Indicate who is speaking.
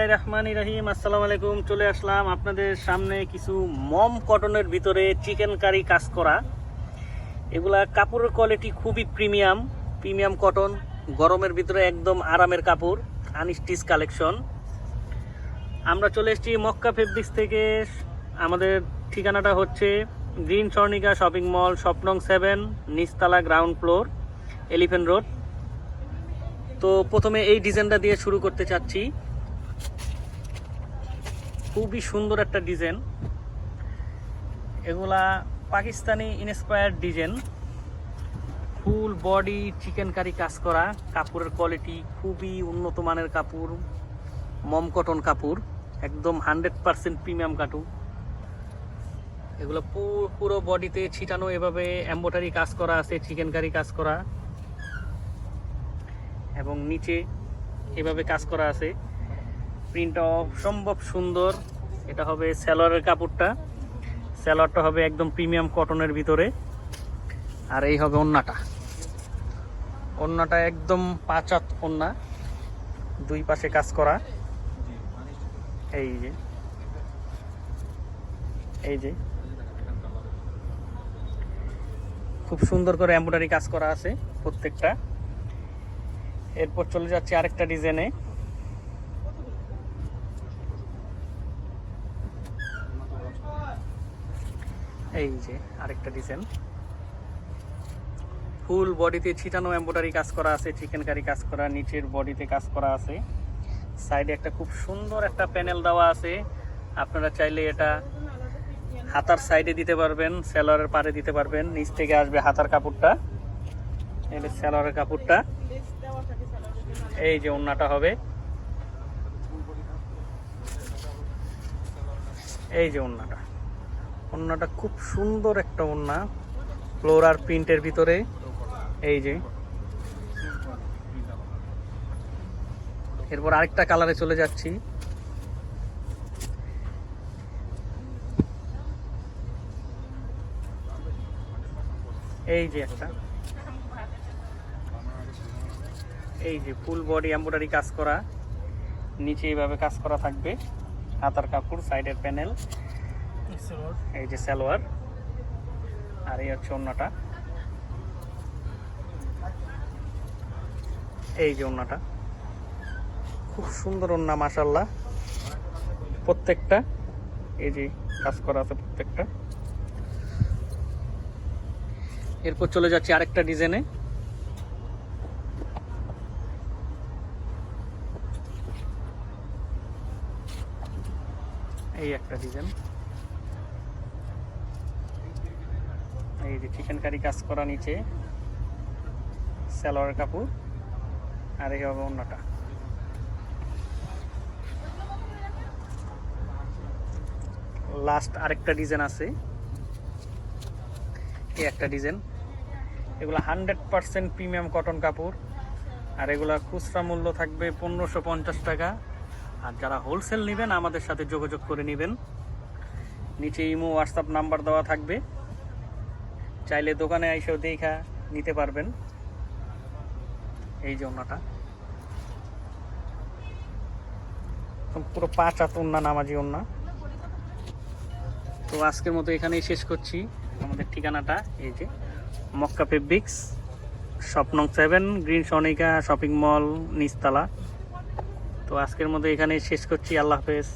Speaker 1: রহমান রহিম, আসসালামু আলাইকুম। চলে আসলাম আপনাদের সামনে কিছু মম কটনের ভিতরে চিকেন কারি কাজ করা। এগুলা কাপড়ের কোয়ালিটি খুবই প্রিমিয়াম প্রিমিয়াম কটন গরমের ভিতরে একদম আরামের কাপড়, আনস্টিচ কালেকশন। আমরা চলে এসেছি মক্কা ফেব্রিক্স থেকে। আমাদের ঠিকানাটা হচ্ছে গ্রিন স্বর্ণিকা শপিং মল, স্বপ্নং সেভেন, নিচতলা গ্রাউন্ড ফ্লোর এলিফেন্ট রোড। তো প্রথমে এই ডিজাইনটা দিয়ে শুরু করতে চাচ্ছি। খুবই সুন্দর একটা ডিজাইন। এগুলা Pakistani inspired design. Full body chikankari কাজ করা, কাপড়ের কোয়ালিটি খুবই উন্নত মানের কাপড় মম কটন কাপড়, একদম হান্ড্রেড পারসেন্ট প্রিমিয়াম কাটু এগুলো পুরো বডিতে ছিটানো, এভাবে এম্বোটারি কাজ করা আছে চিকেন কারি কাজ করা। এবং নিচে এভাবে কাজ করা আছে। প্রিন্টটা অসম্ভব সুন্দর। এটা হবে স্যালোয়ারের কাপড়টা। স্যালোয়ারটা হবে একদম প্রিমিয়াম কটনের ভিতরে। আর এই হবে ওন্নাটা। ওন্নাটা একদম পাঁচাত ওন্না। দুই পাশে কাজ করা। এই যে। এই যে। খুব সুন্দর করে এমব্রয়ডারি কাজ করা আছে প্রত্যেকটা। এরপর চলে যাচ্ছে আরেকটা ডিজাইনে। এই যে, আরেকটা ডিজাইন ফুল বডিতে ছিটানো এমব্রয়ডারি কাজ করা আছে চিকেন কারি কাজ করা, নিচের বডিতে কাজ করা আছে। সাইডে একটা খুব সুন্দর একটা প্যানেল দেওয়া আছে। আপনারা চাইলে এটা হাতার সাইডে দিতে পারবেন সেলরের পারে দিতে পারবেন। নিচ থেকে আসবে হাতার কাপড়টা। এটা সেলরের কাপড়টা। এই যে ওন্নাটা হবে। এই যে ওন্নাটা। ওন্নাটা খুব সুন্দর একটা ওন্না ফ্লোরার প্রিন্টের ভিতরে। এই যে। এরপর আরেকটা কালারে চলে যাচ্ছি। এই যে একটা। এই যে ফুল বডি এমব্রয়ডারি কাজ করা। নিচে এইভাবে কাজ করা থাকবে। হাতার কাপড় সাইডের প্যানেল এই যে সালোয়ার। আর এই হচ্ছে অন্যটা এই যে অন্যটা খুব সুন্দর ওন্না মাসাল্লাহ প্রত্যেকটা, এই যে কাজ করা আছে প্রত্যেকটা। এরপর চলে যাচ্ছি আরেকটা ডিজাইনে। এই একটা ডিজাইন। এই যে চিকেন কারি কাজ করা নিচে, সালোয়ার কাপড়, আর এই হবে অন্যটা। লাস্ট আরেকটা ডিজাইন আছে। এই একটা ডিজাইন এগুলো হান্ড্রেড পারসেন্ট প্রিমিয়াম কটন কাপড়। আর এগুলা খুচরা মূল্য থাকবে পনেরোশো পঞ্চাশ টাকা। আর যারা হোলসেল নেবেন, আমাদের সাথে যোগাযোগ করে নেবেন। নিচে ইমো হোয়াটসঅ্যাপ নাম্বার দেওয়া থাকবে। চাইলে দোকানে এসেও দেখা নিতে পারবেন। এই যে ওনাটা। পুরো পাঁচ হাত ওন্না নামাজি ওন্না তো আজকের মতো এখানেই শেষ করছি। আমাদের ঠিকানাটা এই যে, Makka fabrics স্বপ্নং seven, green Swarnika, shopping mall, নিচতলা। তো আজকের মতো এখানেই শেষ করছি। আল্লাহ হাফেজ।